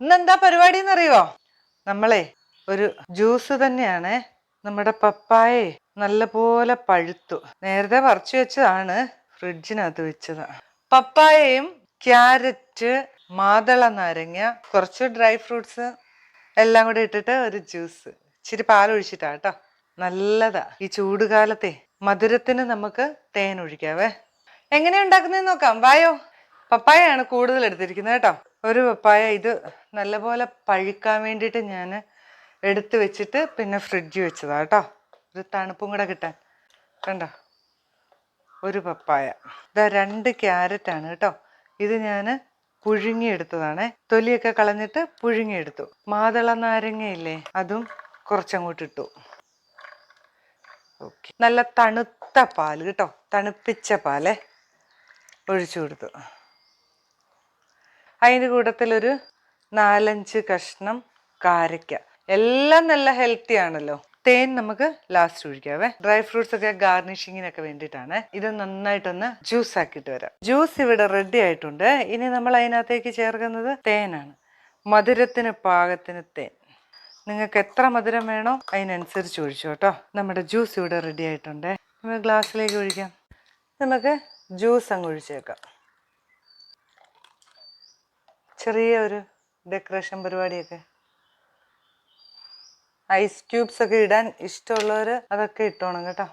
ഇന്നെന്താ പരിപാടി എന്നറിയോ നമ്മളെ ഒരു ജ്യൂസ് തന്നെയാണ് നമ്മുടെ പപ്പായെ നല്ലപോലെ പഴുത്തു. നേരത്തെ പറിച്ചു വെച്ചതാണ് ഫ്രിഡ്ജിനകത്ത് വെച്ചത്. പപ്പായയും ക്യാരറ്റ് മാതള നാരങ്ങ കുറച്ച് ഡ്രൈ ഫ്രൂട്ട്സ് എല്ലാം കൂടെ ഇട്ടിട്ട് ഒരു ജ്യൂസ്. ഇച്ചിരി പാൽ ഒഴിച്ചിട്ടാ കേട്ടോ. നല്ലതാ. ഈ ചൂടുകാലത്തെ മധുരത്തിന് നമുക്ക് തേൻ ഒഴിക്കാവേ. എങ്ങനെയാ ഉണ്ടാക്കുന്നതെന്ന് നോക്കാം. വായോ. പപ്പായയാണ് കൂടുതൽ എടുത്തിരിക്കുന്നത് കേട്ടോ. ഒരു പപ്പായ ഇത് നല്ലപോലെ പഴുക്കാൻ വേണ്ടിയിട്ട് ഞാൻ എടുത്ത് വെച്ചിട്ട് പിന്നെ ഫ്രിഡ്ജ് വെച്ചതാണ് കേട്ടോ. ഒരു തണുപ്പും കൂടെ കിട്ടാൻ. കണ്ടോ? ഒരു പപ്പായ. ഇതാ രണ്ട് ക്യാരറ്റ് ആണ് കേട്ടോ. ഇത് ഞാൻ പുഴുങ്ങിയെടുത്തതാണ്. തൊലിയൊക്കെ കളഞ്ഞിട്ട് പുഴുങ്ങിയെടുത്തു. മാതള നാരങ്ങയില്ലേ അതും കുറച്ചങ്ങോട്ട് ഇട്ടു. ഓക്കെ. നല്ല തണുത്ത പാൽ കേട്ടോ. തണുപ്പിച്ച പാലേ ഒഴിച്ചു കൊടുത്തു. അതിന്റെ കൂട്ടത്തിലൊരു നാലഞ്ച് കഷ്ണം കാരയ്ക്ക. എല്ലാം നല്ല ഹെൽത്തി ആണല്ലോ. തേൻ നമുക്ക് ലാസ്റ്റ് ഒഴിക്കാവേ. ഡ്രൈ ഫ്രൂട്ട്സ് ഒക്കെ ഗാർണിഷിങ്ങിനൊക്കെ വേണ്ടിയിട്ടാണ്. ഇത് നന്നായിട്ടൊന്ന് ജ്യൂസ് ആക്കിയിട്ട് വരാം. ജ്യൂസ് ഇവിടെ റെഡി ആയിട്ടുണ്ട്. ഇനി നമ്മൾ അതിനകത്തേക്ക് ചേർക്കുന്നത് തേനാണ്. മധുരത്തിന് പാകത്തിന് തേൻ. നിങ്ങൾക്ക് എത്ര മധുരം വേണോ അതിനനുസരിച്ച് ഒഴിച്ചു കേട്ടോ. നമ്മുടെ ജ്യൂസ് ഇവിടെ റെഡി ആയിട്ടുണ്ട്. നമുക്ക് ഗ്ലാസ്സിലേക്ക് ഒഴിക്കാം. നമുക്ക് ജ്യൂസ് അങ്ങ് ഒഴിച്ചേക്കാം. ചെറിയ ഒരു ഡെക്കറേഷൻ പരിപാടിയൊക്കെ. ഐസ് ക്യൂബ്സ് ഒക്കെ ഇടാൻ ഇഷ്ടമുള്ളവർ അതൊക്കെ ഇട്ടോണം കേട്ടോ.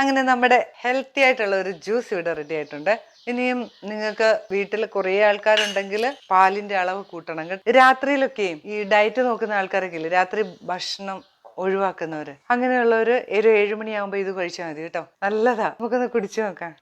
അങ്ങനെ നമ്മുടെ ഹെൽത്തി ആയിട്ടുള്ള ഒരു ജ്യൂസ് ഇവിടെ റെഡി ആയിട്ടുണ്ട്. ഇനിയും നിങ്ങൾക്ക് വീട്ടിൽ കുറേ ആൾക്കാരുണ്ടെങ്കിൽ പാലിന്റെ അളവ് കൂട്ടണം കേട്ടോ. രാത്രിയിലൊക്കെയും ഈ ഡയറ്റ് നോക്കുന്ന ആൾക്കാരൊക്കെ ഇല്ലേ രാത്രി ഭക്ഷണം ഒഴിവാക്കുന്നവര്. അങ്ങനെയുള്ളവര് ഒരു ഏഴുമണിയാകുമ്പോ ഇത് കഴിച്ചാൽ മതി കേട്ടോ. നല്ലതാ. നമുക്കൊന്ന് കുടിച്ചു നോക്കാം.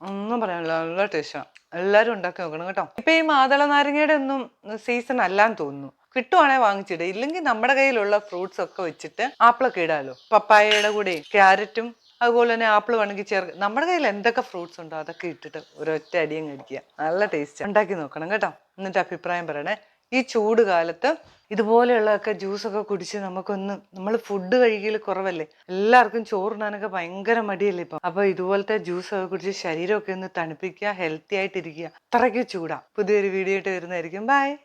ഒന്നും പറയാനില്ല നല്ല ടേസ്റ്റാണ് എല്ലാവരും ഉണ്ടാക്കി നോക്കണം കേട്ടോ. ഇപ്പൊ ഈ മാതള നാരങ്ങയുടെ ഒന്നും സീസൺ അല്ലാന്ന് തോന്നുന്നു. കിട്ടുവാണെങ്കിൽ വാങ്ങിച്ചിടുക ഇല്ലെങ്കിൽ നമ്മുടെ കയ്യിലുള്ള ഫ്രൂട്ട്സ് ഒക്കെ വെച്ചിട്ട് ആപ്പിളൊക്കെ ഇടാലോ. പപ്പായയുടെ കൂടെ ക്യാരറ്റും അതുപോലെ തന്നെ ആപ്പിൾ വേണമെങ്കിൽ ചേർക്ക് നമ്മുടെ കയ്യിൽ എന്തൊക്കെ ഫ്രൂട്ട്സ് ഉണ്ടോ അതൊക്കെ ഇട്ടിട്ട് ഒരൊറ്റ അടിയും കഴിക്കുക നല്ല ടേസ്റ്റ് ഉണ്ടാക്കി നോക്കണം കേട്ടോ. എന്നിട്ട് അഭിപ്രായം പറയണേ. ഈ ചൂട് കാലത്ത് ഇതുപോലെയുള്ളതൊക്കെ ജ്യൂസൊക്കെ കുടിച്ച് നമുക്കൊന്ന് നമ്മൾ ഫുഡ് കഴിക്കൽ കുറവല്ലേ? എല്ലാവർക്കും ചോറിനാനൊക്കെ ഭയങ്കര മടിയല്ലേ ഇപ്പം? അപ്പൊ ഇതുപോലത്തെ ജ്യൂസൊക്കെ കുടിച്ച് ശരീരമൊക്കെ ഒന്ന് തണുപ്പിക്കുക ഹെൽത്തി ആയിട്ടിരിക്കുക. അത്രയ്ക്ക് ചൂടാ. പുതിയൊരു വീഡിയോ ആയിട്ട് വരുന്നതായിരിക്കും. ബൈ